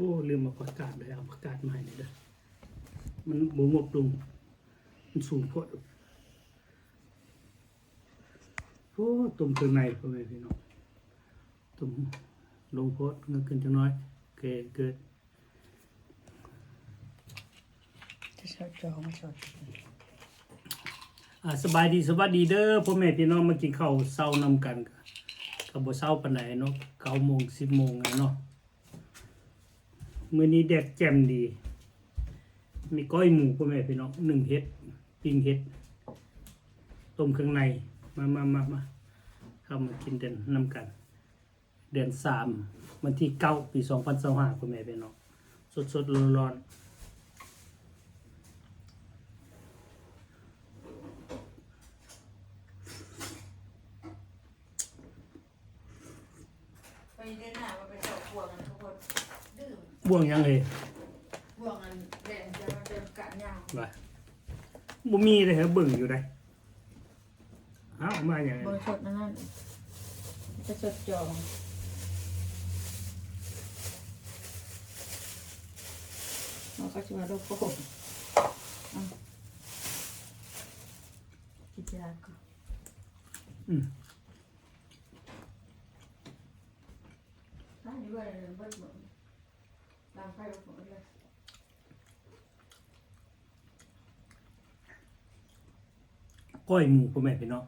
โอ้ ลืมมาประกาศเลยเอาประกาศมาให้หน่อยเด้อมันบ่งบลงมันสูงโพดโอ้ตุ่มเครื่องในพ่อแม่พี่น้องตุ่มลงโพดเงินขึ้นจังน้อยเกิดเกิดจะชดจอมาชดอ่าสบายดีสวัสดีเด้อพ่อแม่พี่น้องมากินข้าวเช้านำกันก็ก็บ่เช้าปานใดเนาะ9โมง10โมงไงเนาะ มื่อนี้แดดแจ่มดี มีก้อยหมูพ่อแม่พี่น้องหนึ่งเฮ็ดปิ้งเฮ็ด ต้มเครื่องใน มามามามาเข้ามากินเดือนนำกัน เดือนสามวันที่เก้าปีสองพันสองห้าพ่อแม่พี่น้องสดสดร้อนร้อนๆ ไปเดินหน้ามาไปเจาะพวงกันทุกคนดื้อ บ่ วงยังเลยพวงกันแดงจะมาเดินกะยาวว่าบ่มีเลยเหรอเบิ่งอยู่ได้เอ้ามาอย่างบริชดนั่นนั่นจะชดจองเราก็จะมาดูโป๊ะอะกินยาก่อนอืมอะนี่ว่าอะไรเบิ้ลหมด ตามไฟหมดเลยก้อยหมูพ่อแม่พี่น้อง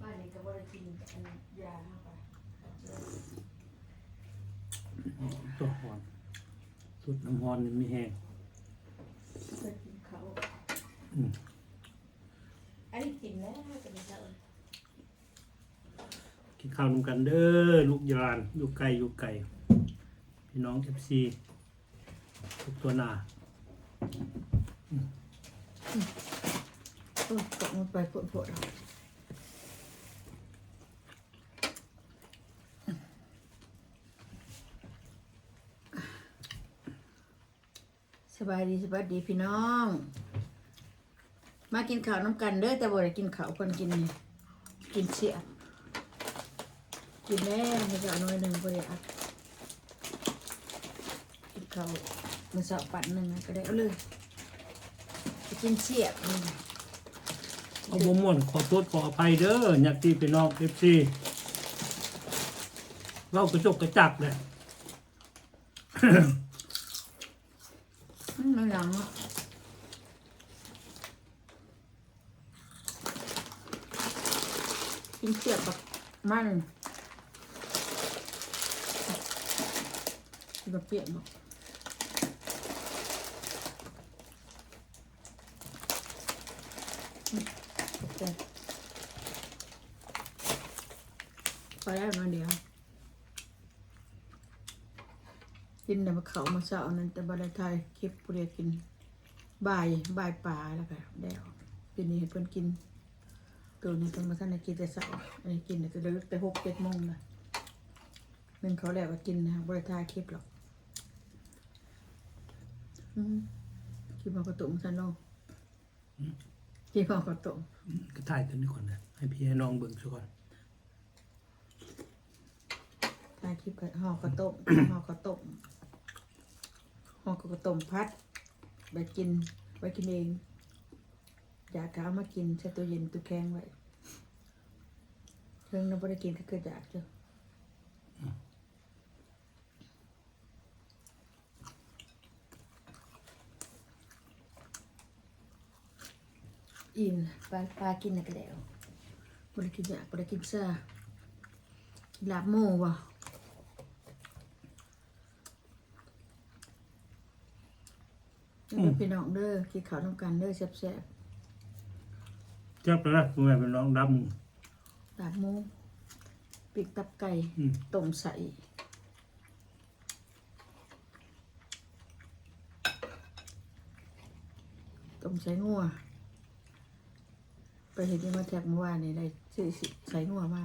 บ้านนี้ก็บ่ได้กินอันยาเข้าไป ตัวหอนสุดน้ำหอนนี่มีแห้ง เคยกินเขา อืมอันนี้กินแล้วจะไม่เจอกินข้าวนำกันเด้อลูกยานอยู่ไกลอยู่ไกลพี่น้อง FC ทุกตัวหน้าเออตกมันไปปวดๆสบายดีสบายดีพี่น้อง มากินข้าวน้ำกันเด้อแต่บ่ได้กินข้าวคนกินนี่กินเสียกินแน่ไม่จะเอาน้อยหนึ่งบ่ได้อัดกินข้าวมันสอบปันหนึ่งนะก็ได้เอาเลยไปกินเสียบนี่เอาบ่ม่วนขอโทษขออภัยเด้อญาติพี่น้อง FC เว้ากระจกกระจักเลยอืมมันหลังอะกินเสียบแบบมันแบบเปรี้ยนาะอืมขอไปได้มาเดียว กินแต่มาเขามาเช้านั้นแต่บริไทยคลิปผู้เรียกินบ่ายบ่ายปลาแล้วก็เดวปีนี้เพิ่อนกิน ตัวนี้เพิ่นมาท่านได้กินแต่เช้าอันนี้กินแต่เลิกแต่หกเจ็ดโมงนะมันเขาแหละว่ากินนะบริไทยคลิปหรอกอืมกินมากระตุ่มซันโนกินมากระตุ่มก็ถ่ายตัวนี้ก่อนนะให้พี่ให้น้องเบิ่งซะก่อนถ่ายคลิปกับห่อกระต้มห่อกระต้มห่อกระต้มพัดไปกินไว้กินเอง อยากก็เอามากินใช้ตู้เย็นตู้แข็งไว้เรื่องนั้นไม่ได้กินก็เกิดอยากจ้ะอินปลาปลากินน่ะก็แล้วไม่ได้กินอยากไม่ได้กินซ่ากินลาบหมูว่ะเด้อพี่น้องเด้อกินข้าวน้ำกันเด้อแซ่บ จับแล้วนะพ่อแม่พี่น้องรับๆลาบหมูปีกตับไก่อืมต้มใส่ต้มใส่งัวไปเห็นที่มาแท็กเมื่อวานนี่ได้ซื้อสิใส่งัวมา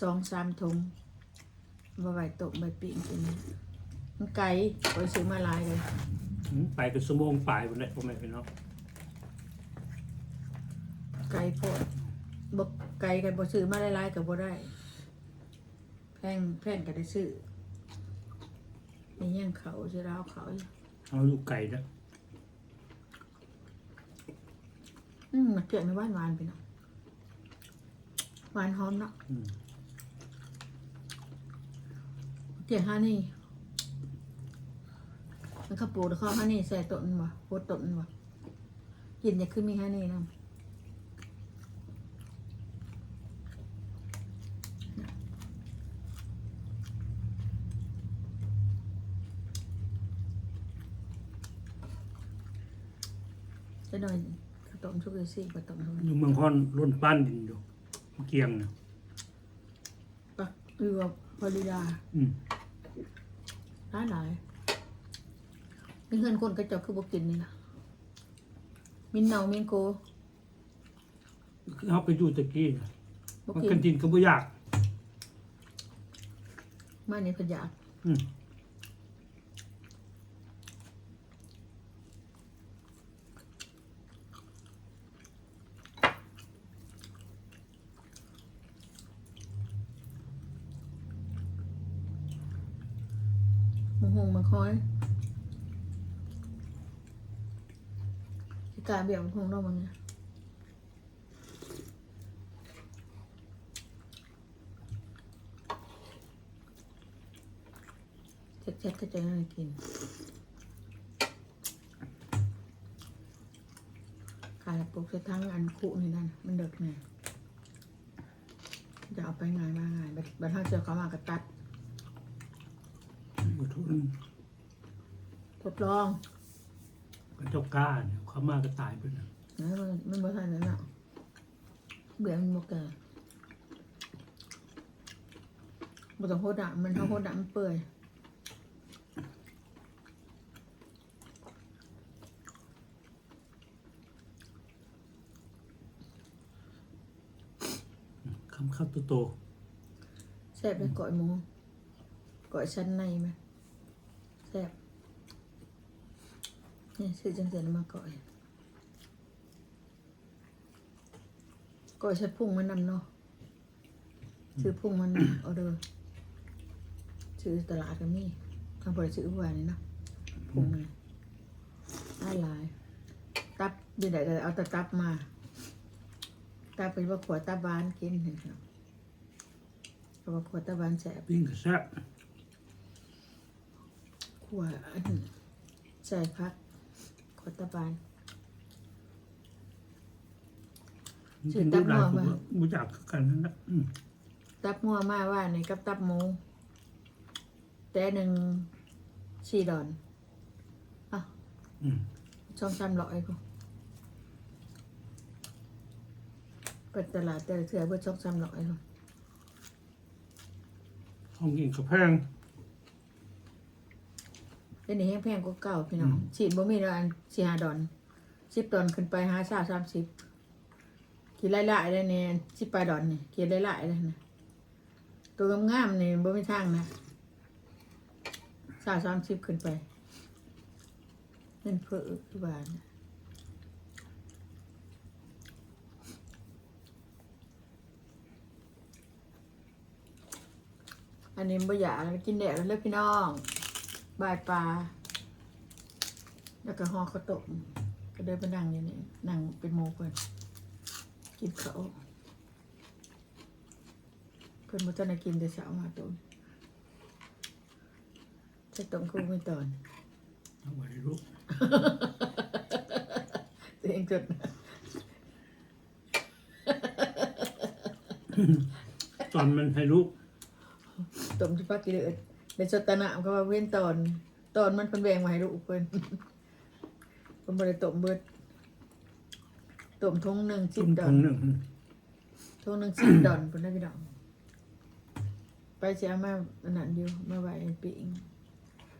สองสามทงมาไว้ต้มใบปีกกินมันไก่ไปซื้อมาหลายเลย อืมไปเป็นชั่วโมงปลายหมดเลยพ่อแม่พี่น้อง ไก่โพดบกไก่กันบ่ซื้อมาหลายๆก็บ่ได้ แพงแพงก็ได้ซื้อนี่ยังเขาสิราวเขาอยู่เอาลูกไก่นะอืมมันเกลียดในบ้านหวานไปเนาะหวานหอมเนาะอืมเกลียดฮานี่มันข้าวปูแล้วข้าวฮานี่ใส่ต้นบ่โคตรต้นบ่กินอย่าขึ้นมีฮานี่นะ หน่อยข้าวต้มชุกเอซี่ข้าวต้มทุกอยู่เมืองฮอนล้นป้านดินอยู่เกียงนะปักเรือพอลิดาอืมร้านไหนมีเงินคนกระจอกคือบอกกินนี่ล่ะมินเนามินโกเขาไปอยู่ตะกี้นะบอกมันกิกันนจินก็บ่ยาก มาในพยาก อืม มงหงมาคอยกาเบี่ยงมงหงเรามันเนี่ยเช็ดๆก็จะให้กินขายปลูกจะทั้งอันคุนี่นั่นมันเด็กเนี่ยจะเอาไปงานมาง่ายบัดเท่าเจอเขามากระตัด ทุนทดลองพระเจ้ากล้าเนี่ยเขามาก็ตายไปนะนะมันมันบ่ทันนั้นอะเบื่อมันบ่แก่บ่ต้องโคตรดะมันเท่าโคตรดะมันเปื่อยคำข้าวโตแซ่บเลยก่อยหมูก่อยชั้นในไหม แซ่บนี่ซื้อจังเสียมาก่อยก่อยใช้พุ่งมันนำเนาะซื้อพุ่งมันเอาเด้อซื้อตลาดก็มีทางบริซื้อหวานนี่เนาะพุ่งมันได้หลายตับดีไหนก็เอาต่ตับมาตับเป็นว่าขวดตับานกินเห็นครับว่าขวดตับานแสบปิ้งก็แซ่บ ขวดอันนี้ใส่พักขวดตับบานชื่อกินลูกหลานตั้งหม้อผมมาบ่รู้จักกันนั่นนะอืมตับงัวมาว่านี่กับตับหมู แต่หนึ่งสี่ดอนอะอืมช่องซ้ำร้อยกูเปิดตลาดแต่ละเถื่อเพื่อช่องซ้ำร้อยกูห้องกินก็แพงเดี๋ยวนี้แห้งแพงกว่าเก่าพี่น้องอืมฉีดบ่มีแล้วอันสี่ห้าดอนสิบดอนขึ้นไปห้าสาสามสิบขีดไล่ๆเลยเนี่ยสิบปลายดอนนี่ขีดไล่ๆเลยนะตัวงามๆนี่บ่มีทางนะสาสามสิบขึ้นไปเงินเพื่อที่บ้านนะอันนี้บ่อยากกินแดดแล้วเด้อพี่น้อง บายปลา แล้วก็ห่อข้าวต้มก็เดินไปนั่งอยู่นี่นั่งเป็นโมเพิ่นกินเขาวเพิ่นบ่ทันได้กินแต่เช้ามาต้มใส่ต้มคู่ไม่ตอนเอาไว้ให้ลูกตัวเองจดตอนมันให้ลูกต้มที่พักกิเลส ในสตนะก็ว่าเว้นตอน ตอนมันเพิ่นแบ่งมาให้ลูกเพิ่นเพิ่นบ่ได้ต้มเบิดต้มทงหนึ่งสิต้บมดอทนงหนึ่งทงหนึ่งสิบดอนเพิ่นได้พี่น้องไปสิเอามาอันนั้นอยู่มาไว้ปิ้ง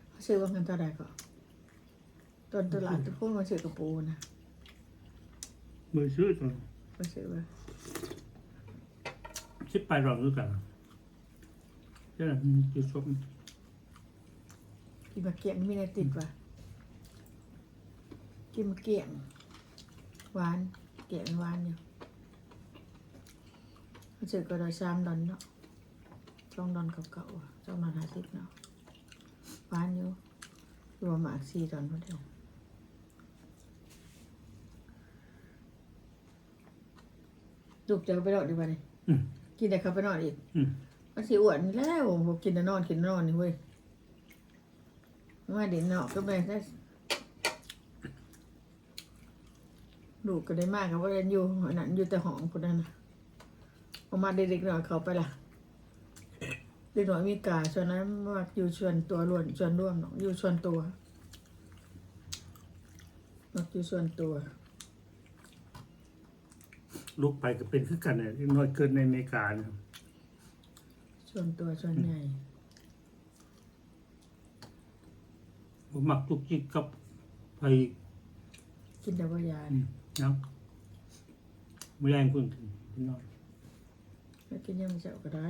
เขาซื้อว่าเงินเท่าใดก็ตอนตลาดทุกคนมาซื้อกระปูนะ มือซื้อตัวมาซื้อว่าสิบไปรองด้วยกันใช่ไหมจุดชม กินมาเกียงมีอะไรติดว่ะกินมาเกียงหวานเกียงหวานอยู่รู้สึกก็ได้สามดอนเนาะช่องดอนเก่าๆอะช่องดอนห้าสิบเนาะบ้านอยู่รวมหมากสี่ดอนพอดีลูกจะเอาไปนอนดีกว่านี่อืมกินแต่เขาไปนอนอีกอืมมันสิอ้วนแล้วผมกินแต่นอนกินแต่นอนนี่เว้ย ว่าเด่นเนาะก็แม่ได้ลูกก็ได้มากกับว่าเรียนอยู่อันนั้นอยู่แต่ห้องคนนั้นน่ะออกมาเด็กๆหน่อยเขาไปละเด็กหน่อยมีกาส่วนนั้นว่าอยู่ส่วนตัวล้วนส่วนร่วมเนาะอยู่ส่วนตัวมักอยู่ส่วนตัวลูกไปก็เป็นคือกันเนี่ยน้อยเกินในอเมริกานะส่วนตัวส่วนใหญ่ ผมมักลูกจิกกับไปกินแต่ว่ายาอืมเนาะไม่แรงคุณถึงพี่น้อยแล้วกินยังไม่เจ้าก็ได้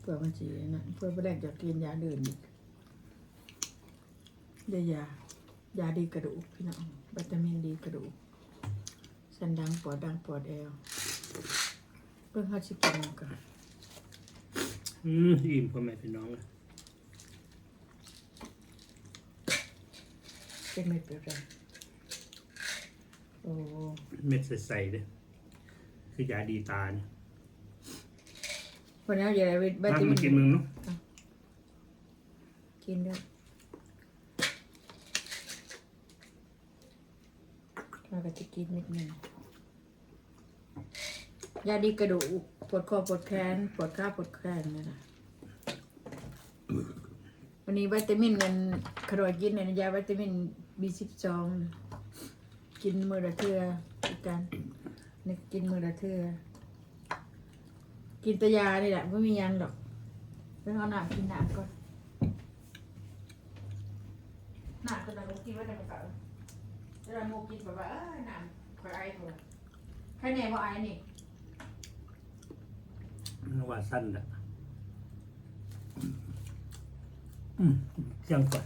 เพื่อมันสีนั่นเพื่อไปแรกจะกินยาเดินอีกเดี๋ยวยายาดีกระดูกพี่น้องวิตามินดีกระดูกสันดังปวดดังปวดแอวเพิ่งเขาชิกินกันอืมอิ่มพ่อแม่พี่น้องเลย เป็นเม็ดเป็นไรโอ้เม็ดใสๆเลยคือยาดีตาเนี่ยวันนี้อย่าได้วิตามามิมานกินมึงเนาะกินด้วยเราก็จะกินนิดหนึ่งยาดีกระดูกปวดคอปวดแขนปวดขาปวดแขนนี่นะ วันนี้วิตามินนั้นขนมกินเนี่ยยาวิตามิน B12 กินมือละเทืออีกการนี่กินมือละเทือกินตยานี่แหละไม่มียังดอกเรื่องเอาหนักกินหนักก่อนหนักก็ได้กินไว้ในกระเป๋าจะได้โมกินแบบว่าเออหนักคอยไอ้ตัวแค่ไหนพอไอ้นี่ว่าสั้นแหละ อืมยังก่อน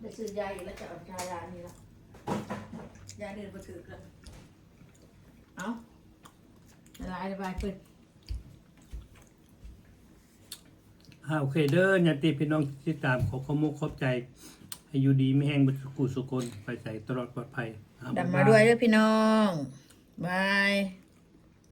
ได้ซื้อยาอีกแล้วจะเอาชายานี่ละยาเดินมาถือกันเอาละลายระบายเปิดอ่าโอเคเด้อญาติพี่น้องที่ตามขอขอมุกขอบใจให้อยู่ดีไม่แห้งบุสุกุสุคนไปใส่ตลอดปลอดภัยอ่ดับมาด้วยด้วยพี่น้อง บาย